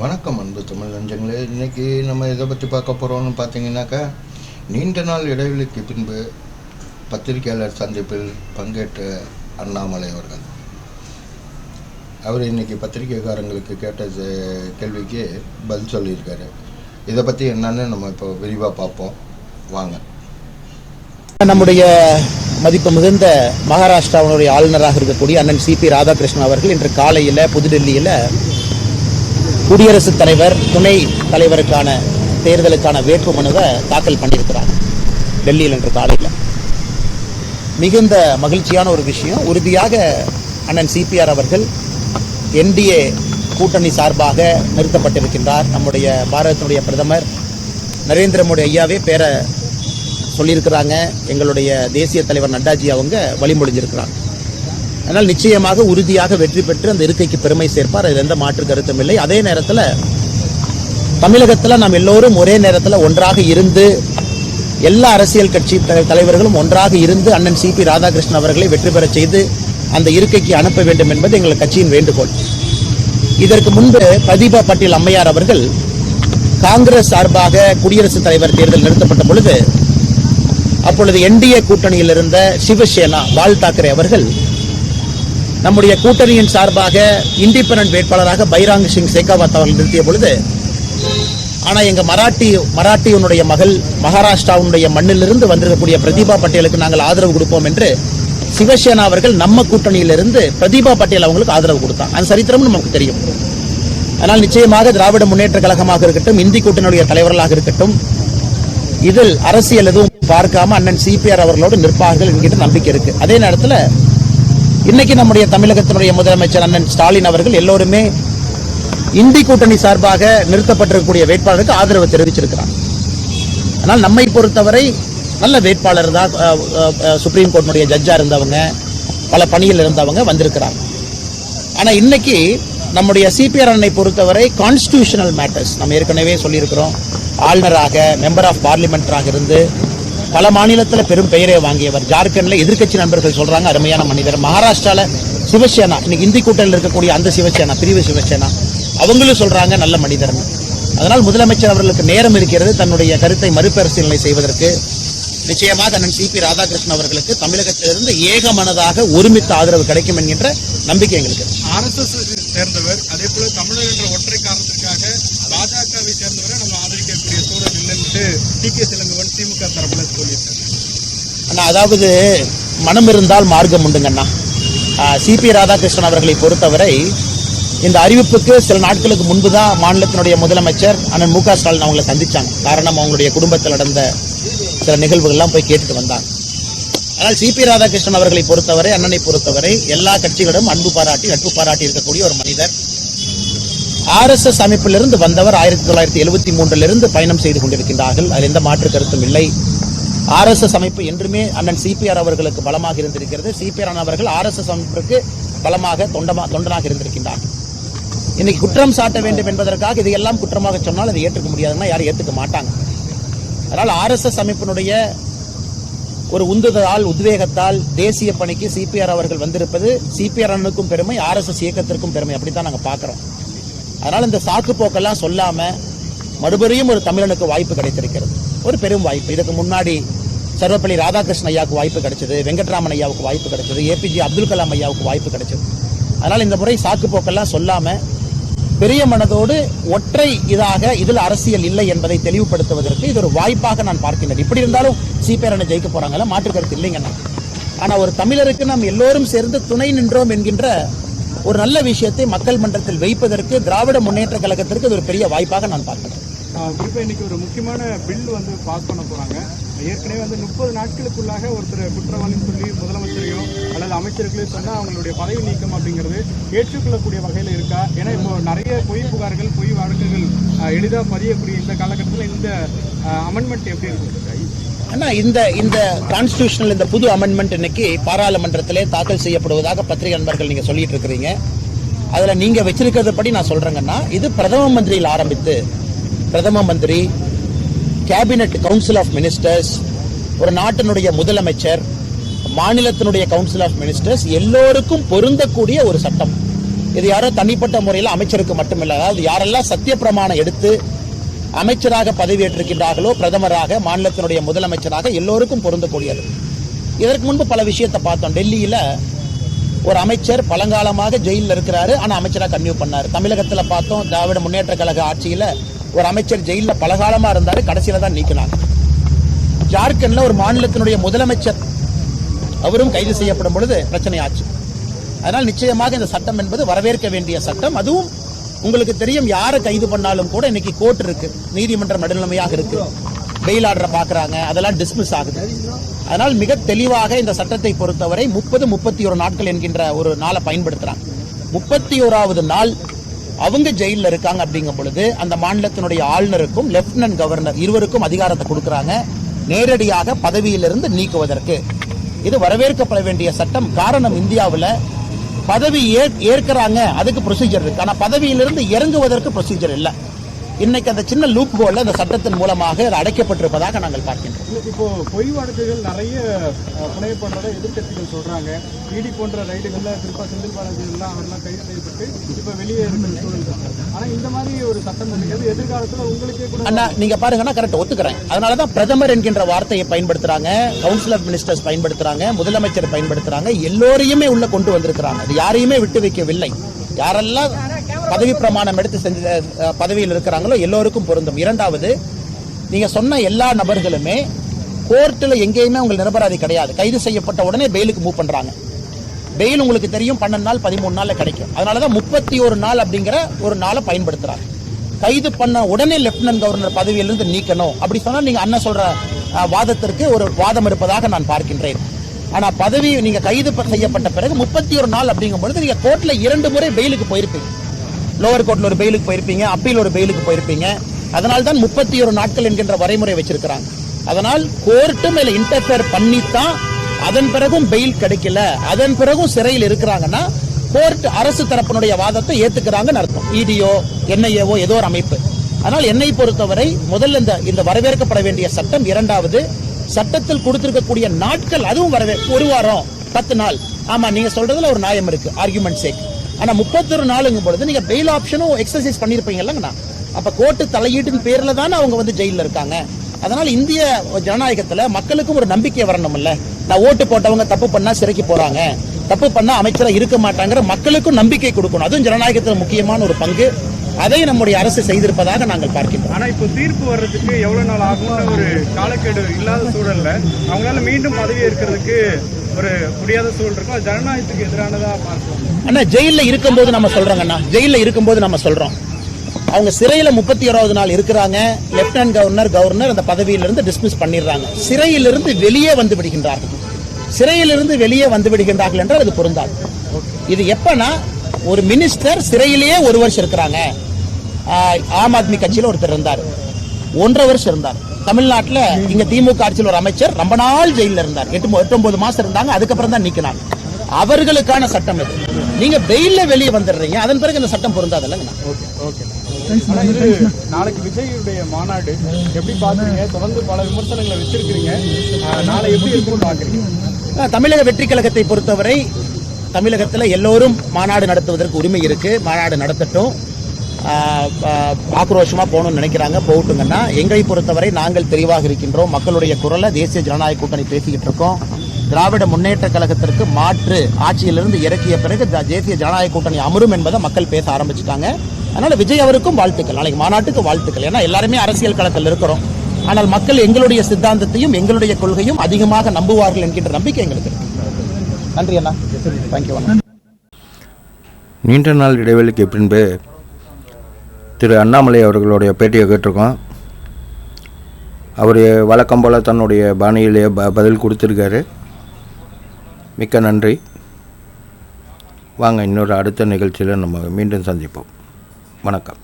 வணக்கம் அன்பு தமிழ் நஞ்சங்களே. இன்றைக்கி நம்ம எதை பற்றி பார்க்க போகிறோம்னு பார்த்தீங்கன்னாக்கா நீண்ட நாள் இடைவெளிக்கு பின்பு பத்திரிகையாளர் சந்திப்பில் பங்கேற்ற அண்ணாமலை அவர்கள். அவர் இன்னைக்கு பத்திரிகைக்காரங்களுக்கு கேட்ட கேள்விக்கு பதில் சொல்லியிருக்காரு. இதை பற்றி என்னன்னு நம்ம இப்போ விரிவாக பார்ப்போம். வாங்க. நம்முடைய மதிப்பு மிகுந்த மகாராஷ்டிராவினுடைய ஆளுநராக இருக்கக்கூடிய அண்ணன் சிபி ராதாகிருஷ்ணன் அவர்கள் இன்று காலையில் புதுடெல்லியில் குடியரசுத் தலைவர் துணை தலைவருக்கான தேர்தலுக்கான வேட்பு மனுவை தாக்கல் பண்ணியிருக்கிறார் டெல்லியில் இன்று காலையில். மிகுந்த மகிழ்ச்சியான ஒரு விஷயம். உறுதியாக அண்ணன் சிபிஆர் அவர்கள் என்டிஏ கூட்டணி சார்பாக நிறுத்தப்பட்டிருக்கின்றார். நம்முடைய பாரதத்தினுடைய பிரதமர் நரேந்திர மோடி ஐயாவே பேர சொல்லியிருக்கிறாங்க. எங்களுடைய தேசிய தலைவர் நட்டாஜி அவங்க வழிமொழிஞ்சிருக்கிறாங்க. அதனால் நிச்சயமாக உறுதியாக வெற்றி பெற்று அந்த இருக்கைக்கு பெருமை சேர்ப்பார். அதில் எந்த மாற்று கருத்தும் இல்லை. அதே நேரத்தில் தமிழகத்தில் நாம் எல்லோரும் ஒரே நேரத்தில் ஒன்றாக இருந்து எல்லா அரசியல் கட்சி தலைவர்களும் ஒன்றாக இருந்து அண்ணன் சிபி ராதாகிருஷ்ணன் அவர்களை வெற்றி பெறச் செய்து அந்த இருக்கைக்கு அனுப்ப வேண்டும் என்பது எங்கள் கட்சியின் வேண்டுகோள். இதற்கு முன்பு பிரதீபா பட்டேல் அம்மையார் அவர்கள் காங்கிரஸ் சார்பாக குடியரசுத் தலைவர் தேர்தல் நிறுத்தப்பட்ட பொழுது அப்பொழுது என்டிஏ கூட்டணியில் இருந்த சிவசேனா பால் தாக்கரே அவர்கள் நம்முடைய கூட்டணியின் சார்பாக இண்டிபெண்டன்ட் வேட்பாளராக பைராங் சிங் சேகாவத் அவர்கள் நிறுத்திய பொழுது ஆனா எங்க மராட்டி மராட்டியனுடைய மகள் மகாராஷ்டிராவுடைய மண்ணிலிருந்து வந்திருக்கக்கூடிய பிரதீபா பட்டேலுக்கு நாங்கள் ஆதரவு கொடுப்போம் என்று சிவசேனா அவர்கள் நம்ம கூட்டணியிலிருந்து பிரதீபா பட்டேல் அவங்களுக்கு ஆதரவு கொடுத்தாங்க. அந்த சரித்திரமும் நமக்கு தெரியும். ஆனால் நிச்சயமாக திராவிட முன்னேற்ற கழகமாக இருக்கட்டும் இந்தி கூட்டணியுடைய தலைவர்களாக இருக்கட்டும் இதில் அரசியல் எதுவும் பார்க்காம அண்ணன் சிபிஆர் அவர்களோடு நிற்பார்கள் என்கிற நம்பிக்கை இருக்கு. அதே நேரத்தில் இன்னைக்கு நம்முடைய தமிழகத்தினுடைய முதலமைச்சர் அண்ணன் ஸ்டாலின் அவர்கள் எல்லோருமே இந்தி கூட்டணி சார்பாக நிறுத்தப்பட்டிருக்கக்கூடிய வேட்பாளருக்கு ஆதரவு தெரிவிச்சிருக்கிறார். ஆனால் நம்மை பொறுத்தவரை நல்ல வேட்பாளர் தான் சுப்ரீம் கோர்ட்டினுடைய ஜட்ஜா இருந்தவங்க பல பணியில் இருந்தவங்க வந்திருக்கிறாங்க ஆனால் இன்னைக்கு நம்முடைய சிபிஆர் அண்ணனை பொறுத்தவரை கான்ஸ்டியூஷனல் மேட்டர்ஸ் நம்ம ஏற்கனவே சொல்லியிருக்கிறோம் ஆளுநராக மெம்பர் ஆஃப் பார்லிமெண்ட்ராக இருந்து பல மாநிலத்தில் பெரும் பெயரை வாங்கியவர். ஜார்க்கண்ட்ல எதிர்கட்சி நண்பர்கள் சொல்றாங்க அருமையான மனிதர். மகாராஷ்டிரால சிவசேனா இன்னைக்கு இந்தி கூட்டணியில் இருக்கக்கூடிய அந்த சிவசேனா பிரிவு சிவசேனா அவங்களும் சொல்றாங்க நல்ல மனிதர். அதனால் முதலமைச்சர் அவர்களுக்கு நேரம் இருக்கிறது. தன்னுடைய கருத்தை மறுபரிசீலனை செய்வதற்கு நிச்சயமாக அண்ணன் சிபி ராதாகிருஷ்ணன் அவர்களுக்கு தமிழகத்திலிருந்து ஏகமனதாக ஒருமித்த ஆதரவு கிடைக்கும் என்கின்ற நம்பிக்கை எங்களுக்கு ஆர் எஸ் எஸ் சேர்ந்தவர் அதே போல தமிழர் என்ற ஒற்றை காரணத்திற்காக பாஜகவை சேர்ந்தவரை நம்ம ஆதரிக்கக்கூடிய சூழல் இல்லைன்ட்டு டி கே அண்ணா அதாவது மனம் இருந்தால் மார்க்கம் உண்டுங்கண்ணா. சிபி ராதாகிருஷ்ணன் அவர்களை பொறுத்தவரை இந்த அறிவிப்புக்கு சில நாட்களுக்கு முன்பு தான் மாநிலத்தினுடைய முதலமைச்சர் அண்ணன் மு க ஸ்டாலின் அவங்களை சந்திச்சாங்க. காரணம் அவங்களுடைய குடும்பத்தில் நடந்த சில நிகழ்வுகள்லாம் போய் கேட்டுட்டு வந்தாங்க. ஆனால் சிபி ராதாகிருஷ்ணன் அவர்களை பொறுத்தவரை அண்ணனை பொறுத்தவரை எல்லா கட்சிகளிடம் அன்பு பாராட்டி நட்பு பாராட்டி இருக்கக்கூடிய ஒரு மனிதர். ஆர்எஸ்எஸ் அமைப்பிலிருந்து வந்தவர் ஆயிரத்தி தொள்ளாயிரத்தி எழுபத்தி மூன்றிலிருந்து பயணம் செய்து கொண்டிருக்கின்றார்கள். அதில் எந்த மாற்று கருத்தும் இல்லை. ஆர்எஸ்எஸ் அமைப்பு என்றுமே அண்ணன் சிபிஆர் அவர்களுக்கு பலமாக இருந்திருக்கிறது. சிபிஆர் அவர்கள் ஆர்எஸ்எஸ் அமைப்பிற்கு பலமாக தொண்டமா தொண்டனாக இருந்திருக்கின்றார். இன்னைக்கு குற்றம் சாட்ட வேண்டும் என்பதற்காக இதையெல்லாம் குற்றமாக சொன்னால் அதை ஏற்றுக்க முடியாதுன்னா யாரும் ஏற்றுக்க மாட்டாங்க. அதனால் ஆர்எஸ்எஸ் அமைப்பினுடைய ஒரு உந்துதலால் உத்வேகத்தால் தேசிய பணிக்கு சிபிஆர் அவர்கள் வந்திருப்பது சிபிஆர் அண்ணனுக்கும் பெருமை ஆர்எஸ்எஸ் இயக்கத்திற்கும் பெருமை அப்படித்தான் நாங்கள் பார்க்குறோம். அதனால் இந்த சாக்கு போக்கெல்லாம் மறுபடியும் ஒரு தமிழனுக்கு வாய்ப்பு கிடைத்திருக்கிறது. ஒரு பெரும் வாய்ப்பு. இதுக்கு முன்னாடி சர்வப்பள்ளி ராதாகிருஷ்ணன் ஐயாவுக்கு வாய்ப்பு கிடைச்சது வெங்கட்ராமன் ஐயாவுக்கு வாய்ப்பு கிடைச்சது ஏபிஜே அப்துல் கலாம் ஐயாவுக்கு வாய்ப்பு கிடைச்சது. அதனால் இந்த முறை சாக்கு போக்கெல்லாம் சொல்லாமல் பெரிய மனதோடு ஒற்றை இதாக இதில் அரசியல் இல்லை என்பதை தெளிவுபடுத்துவதற்கு இது ஒரு வாய்ப்பாக நான் பார்க்கின்றேன். இப்படி இருந்தாலும் சீப்பேரனை ஜெயிக்க போறாங்கல்ல? மாற்று கருத்து இல்லைங்கண்ணா ஆனால் ஒரு தமிழருக்கு நாம் எல்லோரும் சேர்ந்து துணை நின்றோம் என்கின்ற ஒரு நல்ல விஷயத்தை மக்கள் மன்றத்தில் வைப்பதற்கு திராவிட முன்னேற்ற கழகத்திற்கு இது ஒரு பெரிய வாய்ப்பாக நான் பார்க்கிறேன் குறிப்பாக இன்றைக்கி இன்னைக்கு ஒரு முக்கியமான பில் வந்து பாஸ் பண்ண போறாங்க. ஏற்கனவே வந்து முப்பது நாட்களுக்குள்ளாக ஒருத்தர் குற்றவாளின்னு சொல்லி முதலமைச்சரையும் அல்லது அமைச்சர்களையும் சொன்னால் அவங்களுடைய பதவி நீக்கம் அப்படிங்கிறது ஏற்றுக்கொள்ளக்கூடிய வகையில் இருக்கா? ஏன்னா இப்போ நிறைய பொய் புகார்கள் பொய் வழக்குகள் எளிதாக பதியக்கூடிய இந்த காலகட்டத்தில் இந்த அமெண்ட்மெண்ட் எப்படி இருக்கு? ஆனால் இந்த இந்த கான்ஸ்டியூஷனில் இந்த புது அமெண்ட்மெண்ட் இன்னைக்கு பாராளுமன்றத்திலே தாக்கல் செய்யப்படுவதாக பத்திரிகை நண்பர்கள் நீங்கள் சொல்லிட்டு இருக்கிறீங்க. அதில் நீங்கள் வச்சிருக்கிறத படி நான் சொல்கிறேங்கன்னா இது பிரதம மந்திரியில் ஆரம்பித்து பிரதம மந்திரி கேபினட் கவுன்சில் ஆஃப் மினிஸ்டர்ஸ் ஒரு நாட்டினுடைய முதலமைச்சர் மாநிலத்தினுடைய கவுன்சில் ஆஃப் மினிஸ்டர்ஸ் எல்லோருக்கும் பொருந்தக்கூடிய ஒரு சட்டம். இது யாரோ தனிப்பட்ட முறையில் அமைச்சருக்கு மட்டுமில்லை அதாவது யாரெல்லாம் சத்தியப்பிரமாணம் எடுத்து அமைச்சராக பதவியேற்றிருக்கின்றார்களோ பிரதமராக மாநிலத்தினுடைய முதலமைச்சராக எல்லோருக்கும் பொருந்தக்கூடியது. இதற்கு முன்பு பல விஷயத்தை பார்த்தோம். டெல்லியில் ஒரு அமைச்சர் பழங்காலமாக ஜெயிலில் இருக்கிறாரு ஆனால் அமைச்சராக கன்னியூ பண்ணார். தமிழகத்தில் பார்த்தோம் திராவிட முன்னேற்ற கழக ஆட்சியில் ஒரு அமைச்சர் ஜெயிலில் பலகாலமாக இருந்தார் கடைசியில் தான் நீக்கினாங்க. ஜார்க்கண்டில் ஒரு மாநிலத்தினுடைய முதலமைச்சர் அவரும் கைது செய்யப்படும் பொழுது பிரச்சனை ஆச்சு. அதனால் நிச்சயமாக இந்த சட்டம் என்பது வரவேற்க வேண்டிய சட்டம். அதுவும் உங்களுக்கு தெரியும் யாரை கைது பண்ணாலும் கூட இன்னைக்கு கோர்ட் இருக்கு. நீதிமன்றம் நடுநிலைமையாக இருக்கு. பெயில் ஆர்டர் பார்க்குறாங்க அதெல்லாம் டிஸ்மிஸ் ஆகுது. அதனால் மிக தெளிவாக இந்த சட்டத்தை பொறுத்தவரை முப்பது முப்பத்தி ஒரு நாட்கள் என்கின்ற ஒரு நாளை பயன்படுத்துறாங்க. முப்பத்தி ஓராவது நாள் அவங்க ஜெயிலில் இருக்காங்க அப்படிங்கும் பொழுது அந்த மாநிலத்தினுடைய ஆளுநருக்கும் லெப்டினன்ட் கவர்னர் இருவருக்கும் அதிகாரத்தை கொடுக்குறாங்க. நேரடியாக பதவியிலிருந்து நீக்குவதற்கு. இது வரவேற்கப்பட வேண்டிய சட்டம். காரணம் இந்தியாவுல பதவி ஏற்கிறாங்க ஏற்கறாங்க. அதுக்கு ப்ரொசீஜர் இருக்கு. ஆனா பதவியிலிருந்து இறங்குவதற்கு ப்ரொசீஜர் இல்ல. இன்னைக்கு அந்த சின்ன லூப் ஹோல்ல அந்த சட்டத்தின் மூலமாக அது அடைக்கப்பட்டிருப்பதாக நாங்கள் பார்க்கின்றோம். இப்போ பொய் வழக்குகள் நிறைய புனையப்படுறதை எதிர்க்கட்சிகள் சொல்றாங்க. இடி போன்ற ரைடுகள்ல குறிப்பா செந்தில் பாலாஜி எல்லாம் அவரெல்லாம் கைது செய்யப்பட்டு இப்ப வெளியே இருக்கிற சூழல். ஆனா இந்த மாதிரி ஒரு சட்டம் இருக்கிறது எதிர்காலத்துல உங்களுக்கே கூட அண்ணா நீங்க பாருங்கன்னா கரெக்ட் ஒத்துக்கிறேன். அதனாலதான் பிரதமர் என்கின்ற வார்த்தையை பயன்படுத்துறாங்க கவுன்சில் ஆஃப் மினிஸ்டர்ஸ் பயன்படுத்துறாங்க முதலமைச்சர் பயன்படுத்துறாங்க எல்லோரையுமே உள்ள கொண்டு வந்திருக்கிறாங்க. இது யாரையுமே விட்டு வைக்கவில்லை. யாரெல்லாம் பதவி பிரமாணம் எடுத்து செஞ்ச பதவியில் இருக்கிறாங்களோ எல்லோருக்கும் பொருந்தும். இரண்டாவது நீங்கள் சொன்ன எல்லா நபர்களுமே கோர்ட்டில் எங்கேயுமே உங்கள் நிரபராதி கிடையாது. கைது செய்யப்பட்ட உடனே பெயிலுக்கு மூவ் பண்ணுறாங்க பெயில் உங்களுக்கு தெரியும் பன்னெண்டு நாள் பதிமூணு நாளில் கிடைக்கும். அதனால தான் முப்பத்தி ஒரு நாள் அப்படிங்கிற ஒரு நாளை பயன்படுத்துகிறாங்க கைது பண்ண உடனே லெப்டினன்ட் கவர்னர் பதவியிலிருந்து நீக்கணும். அப்படி சொன்னால் நீங்கள் அண்ணன் சொல்கிற வாதத்திற்கு ஒரு வாதம் இருப்பதாக நான் பார்க்கின்றேன். ஆனால் பதவி நீங்கள் கைது செய்யப்பட்ட பிறகு முப்பத்தி ஒரு நாள் அப்படிங்கும் பொழுது நீங்கள் கோர்ட்டில் இரண்டு முறை பெயிலுக்கு போயிருப்பீங்க. லோவர் கோர்ட்ல ஒரு பெயிலுக்கு போயிருப்பீங்க அப்பீல் ஒரு பெயிலுக்கு போயிருப்பீங்க. அதனால தான் முப்பத்தி ஒரு நாட்கள் என்கின்ற வரைமுறை வச்சிருக்கிறாங்க. அதனால் கோர்ட்டு மேல இன்டர்ஃபியர் பண்ணித்தான் அதன் பிறகும் பெயில் கிடைக்கல. அதன் பிறகும் சிறையில் இருக்கிறாங்கன்னா கோர்ட் அரசு தரப்பினுடைய வாதத்தை ஏத்துக்கிறாங்கன்னு அர்த்தம். இடியோ என்ஐஏவோ ஏதோ ஒரு அமைப்பு. ஆனால் என்னை பொறுத்தவரை முதல்ல இந்த இந்த வரவேற்கப்பட வேண்டிய சட்டம் இரண்டாவது சட்டத்தில் கொடுத்திருக்கக்கூடிய நாட்கள் அதுவும் வரவே ஒரு வாரம் பத்து நாள். ஆமா நீங்க சொல்றதுல ஒரு நியாயம் இருக்கு. ஆர்குமெண்ட் சேக் ஆனால் முப்பத்தொரு நாளுங்கும் பொழுது நீங்கள் பெயில் ஆப்ஷனும் எக்ஸசைஸ் பண்ணியிருப்பீங்கல்லங்கண்ணா அப்போ கோர்ட்டு தலையீட்டின் பேரில் தானே அவங்க வந்து ஜெயிலில் இருக்காங்க. அதனால் இந்திய ஜனநாயகத்தில் மக்களுக்கும் ஒரு நம்பிக்கை வரணும்ல. நான் ஓட்டு போட்டவங்க தப்பு பண்ணால் சிறைக்கு போகிறாங்க தப்பு பண்ணால் அமைச்சராக இருக்க மாட்டாங்கிற மக்களுக்கும் நம்பிக்கை கொடுக்கணும். அதுவும் ஜனநாயகத்தில் முக்கியமான ஒரு பங்கு. அதை நம்முடைய அரசு செய்திருப்பதாக நாங்கள் பார்க்கிறோம் ஆனா இப்போ தீர்ப்பு வர்றதுக்கு எவ்வளவு நாள் ஆகும்னு ஒரு காலக்கெடு இல்லாத சூழல்ல அவங்களால மீண்டும் பதவி ஏற்கிறதுக்கு ஒரு முடியாத சூழல் இருக்கும். ஜனநாயகத்துக்கு எதிரானதா பார்க்கலாம். அண்ணா ஜெயில இருக்கும்போது நம்ம சொல்றோங்கண்ணா ஜெயில இருக்கும்போது நம்ம சொல்றோம். அவங்க சிறையில முப்பத்தி ஓராவது நாள் இருக்கிறாங்க. லெப்டினன்ட் கவர்னர் கவர்னர் அந்த பதவியிலிருந்து டிஸ்மிஸ் பண்ணிடுறாங்க. சிறையிலிருந்து வெளியே வந்து விடுகின்றார்கள். சிறையிலிருந்து வெளியே வந்து விடுகின்றார்கள் என்றால் அது பொருந்தாது. இது எப்பனா ஒரு மினிஸ்டர் சிறையிலேயே ஒரு வருஷம் இருக்கிறாங்க. ஆம் ஆத்மி கட்சியில் ஒருத்தர் இருந்தார். ஒன்றரை வருஷம் இருந்தார். தமிழ்நாட்டில் இங்க திமுக ஆட்சியில் ஒரு அமைச்சர் ரொம்ப நாள் ஜெயிலில் இருந்தார். எட்டு எட்டு ஒன்பது மாசம் இருந்தாங்க அதுக்கப்புறம் தான் நீக்கினாங்க அவர்களுக்கான சட்டம் இது. நீங்க பெயில்ல வெளியே வந்துடுறீங்க அதன் பிறகு இந்த சட்டம் பொருந்தாதல்லங்கண்ணா ஓகே ஓகே. இது நாளைக்கு விஜயுடைய மாநாடு. எப்படி பாக்குறீங்க தொடர்ந்து பல விமர்சனங்களை வச்சிருக்கிறீங்க. ஆஹ் நாளை எப்படி இருக்கும்னு பாக்குறீங்க தமிழக வெற்றி கழகத்தை பொறுத்தவரை தமிழகத்தில் எல்லோரும் மாநாடு நடத்துவதற்கு உரிமை இருக்கு. மாநாடு நடத்தட்டும். ஆக்ரோஷமாக போகணும்னு நினைக்கிறாங்க. போகட்டுங்கன்னா எங்களை பொறுத்தவரை நாங்கள் தெளிவாக இருக்கின்றோம். மக்களுடைய குரலை தேசிய ஜனநாயக கூட்டணி பேசிக்கிட்டு இருக்கோம். திராவிட முன்னேற்ற கழகத்திற்கு மாற்று ஆட்சியிலிருந்து இறக்கிய பிறகு தேசிய ஜனநாயக கூட்டணி அமரும் என்பதை மக்கள் பேச ஆரம்பிச்சிட்டாங்க. அதனால் விஜய் அவருக்கும் வாழ்த்துக்கள். நாளைக்கு மாநாட்டுக்கு வாழ்த்துக்கள். ஏன்னா எல்லாருமே அரசியல் களத்தில் இருக்கிறோம். ஆனால் மக்கள் எங்களுடைய சித்தாந்தத்தையும் எங்களுடைய கொள்கையும் அதிகமாக நம்புவார்கள் என்கின்ற நம்பிக்கை எங்களுக்கு நன்றி அண்ணா. தேங்க்யூ அண்ணா. நீண்ட நாள் இடைவெளிக்கு பின்பு திரு அண்ணாமலை அவர்களுடைய பேட்டியை கேட்டிருக்கோம். அவர் வழக்கம் போல் தன்னுடைய பாணியிலே ப பதில் கொடுத்துருக்காரு. மிக்க நன்றி. வாங்க இன்னொரு அடுத்த நிகழ்ச்சியில் நம்ம மீண்டும் சந்திப்போம். வணக்கம்.